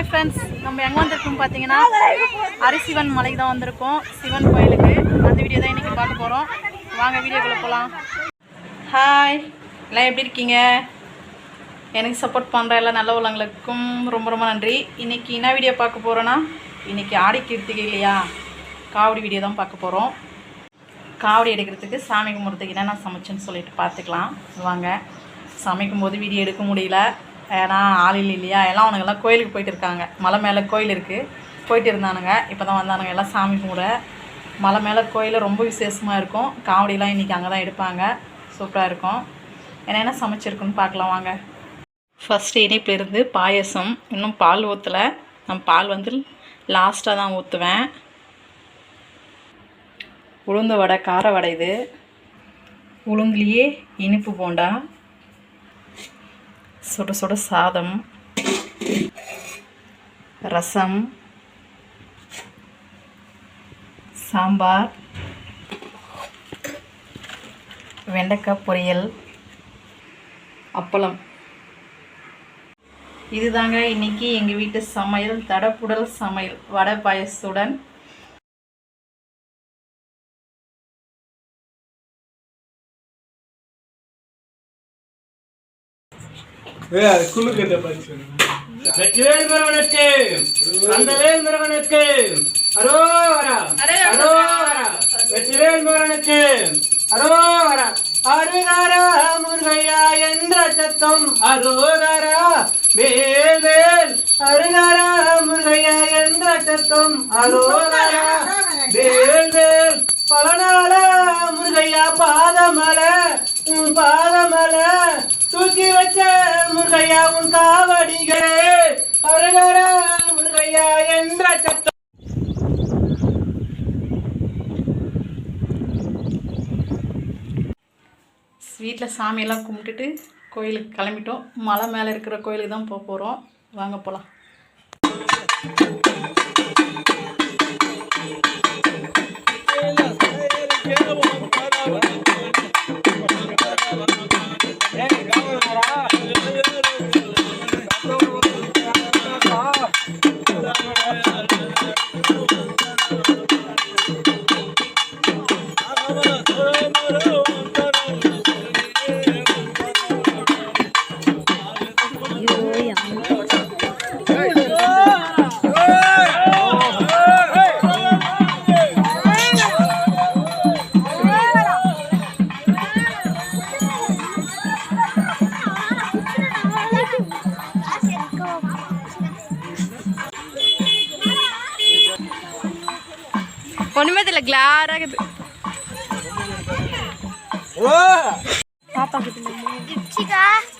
Hi friends நம்ம எங்கே வந்திருக்கோம் பார்த்தீங்கன்னா அரிசிவன் மலைக்கு தான் வந்திருக்கோம். சிவன் கோயிலுக்கு. அந்த வீடியோ தான் இன்றைக்கி பார்க்க போகிறோம் வாங்க வீடியோக்குள்ளே போகலாம் ஹாய் எல்லாம் எப்படி இருக்கீங்க? எனக்கு சப்போர்ட் பண்ணுற எல்லா நல்ல உள்ளவங்களுக்கும் ரொம்ப ரொம்ப நன்றி. இன்றைக்கி என்ன வீடியோ பார்க்க போகிறோன்னா இன்றைக்கி ஆடி கிருத்திகை இல்லையா? காவடி வீடியோ தான் பார்க்க போகிறோம் காவடி எடுக்கிறதுக்கு சாமி கும்பிட்றதுக்கு என்னென்ன சமைச்சேன்னு சொல்லிட்டு பார்த்துக்கலாம். வாங்க. சமைக்கும் போது வீடியோ எடுக்க முடியல. ஏன்னா ஆள் இல்லை இல்லையா? எல்லாம் அவனுங்க எல்லாம் கோயிலுக்கு போயிட்டு இருக்காங்க. மலை மேலே கோயில் இருக்குது போயிட்டு இருந்தானுங்க. இப்போ தான் வந்தானுங்க. எல்லாம் சாமி கும்பிட. மலை மேலே கோயில் ரொம்ப விசேஷமாக இருக்கும். காவடிலாம் இன்றைக்கி அங்கே தான் எடுப்பாங்க. சூப்பராக இருக்கும். என்னென்ன சமைச்சிருக்குன்னு பார்க்கலாம் வாங்க. ஃபஸ்ட்டு இனிப்பிலிருந்து பாயசம். இன்னும் பால் ஊற்றலை நான் பால் வந்து லாஸ்ட்டாக தான் ஊற்றுவேன் உளுந்த வடை கார வடை இது. உளுந்துலேயே இனிப்பு போண்டா. சுட சுட சாதம் ரசம் சாம்பார் வெண்டைக்காய் பொரியல் அப்பளம். இதுதாங்க இன்னைக்கு எங்கள் வீட்டு சமையல் தடப்புடல் சமையல். வடை பாயசத்துடன் வெற்றிவேல் முருகனுக்கு கந்தவேல் முருகனுக்கு அரோகரா அரோகரா. வெற்றிவேல் முருகனுக்கு அரோகரா. முருகையா என்ற சத்தம். அரோகரா வேல் வேல் அருகரா முருகையா என்ற சத்தம். அரோகரா வேல் வேல் பலனால முருகையா பாதமல. பாதமல. தூக்கி வச்ச முருகையா உன் காவடிகளே. அருகரா முருகையா என்ற சத்தம். வீட்டில் சாமியெல்லாம் கும்பிட்டுட்டு கோயிலுக்கு கிளம்பிட்டோம். மலை மேலே இருக்கிற கோயிலுக்கு தான் போக போகிறோம் வாங்க போகலாம் ஒன்றுமே தெரியல கிளாராக இருக்குது. இப்சிகா அடிச்சிடி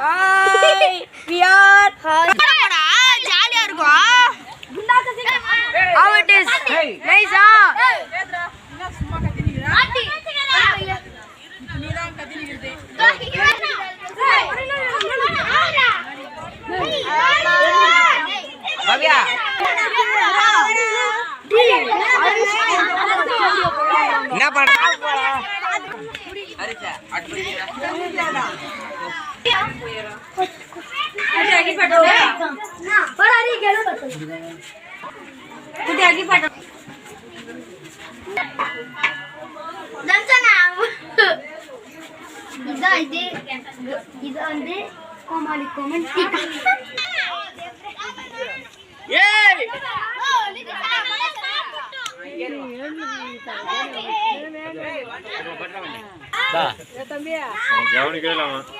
ஹாய் வி ஆர் போடா ஜாலியா இருக்கும். How it is? Nice ஆ என்ன பண்ற कुठे आगी पाठव त्यांचं नाव इथं इथे इथं अंदे कोमाली कोमन टीका Da. Eu também. Vamos ver onde que ele é, mano.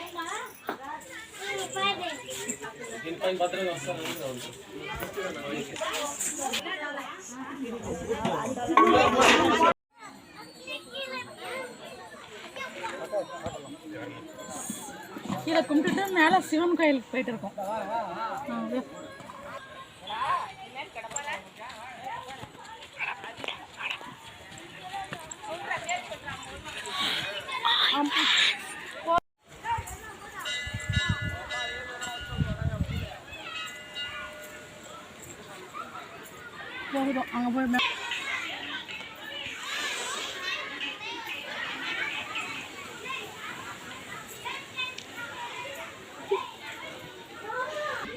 இதை கும்பிட்டுட்டு மேலே சிவன் கோயிலுக்கு போயிட்டு இருக்கோம். ஆ, அங்கே போய்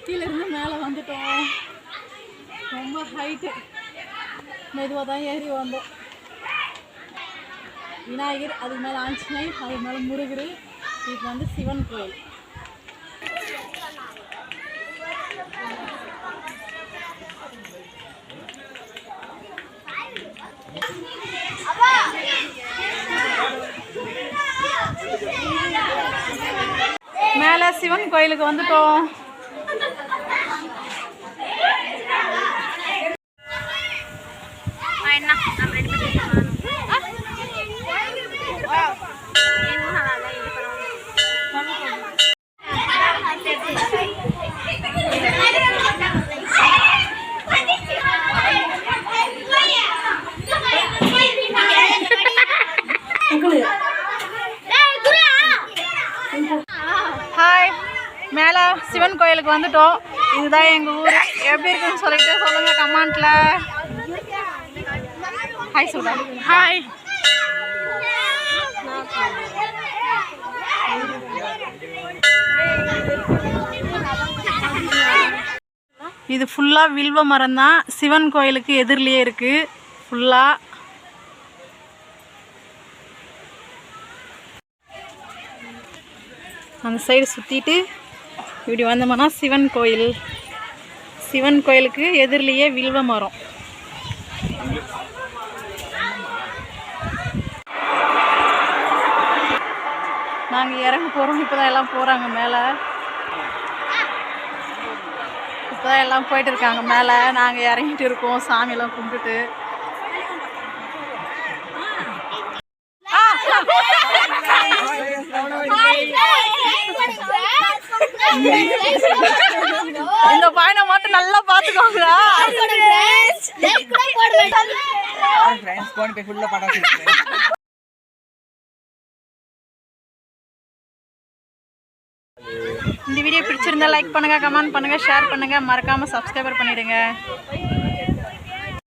கீழே இருந்து மேலே வந்துட்டோம். ரொம்ப ஹைட்டு மெதுவாக தான் ஏறி வந்தோம். விநாயகர் அதுக்கு மேலே ஆஞ்சநேயர் அதுக்கு மேலே முருகர். இப்போ வந்து சிவன் கோயில். சிவன் கோயிலுக்கு வந்துட்டோம். என்ன? சிவன் கோயிலுக்கு வந்துட்டோம். இதுதான் எங்கள் ஊர். எப்படி இருக்குன்னு சொல்லிட்டு சொல்லுங்க கமெண்ட்ல. ஹாய் சொல்றேன் ஹாய் இது ஃபுல்லாக வில்வ மரம் தான். சிவன் கோயிலுக்கு எதிரிலேயே இருக்குது ஃபுல்லாக அந்த சைடு சுற்றிட்டு இப்படி வந்தோம்னா சிவன் கோயில். சிவன் கோயிலுக்கு எதிரிலேயே வில்வ மரம். நாங்கள் இறங்க போகிறோம் இப்போ தான் எல்லாம் போகிறாங்க மேலே. இப்போ தான் எல்லாம் போயிட்டு இருக்காங்க மேலே. நாங்கள் இறங்கிட்டு இருக்கோம். சாமியெல்லாம் கும்பிட்டு இந்த பையனை மட்டும் நல்லா பார்த்துக்கோங்க இந்த வீடியோ பிடிச்சிருந்தா லைக் பண்ணுங்க கமெண்ட் பண்ணுங்க ஷேர் பண்ணுங்க. மறக்காம சப்ஸ்கிரைபர் பண்ணிடுங்க.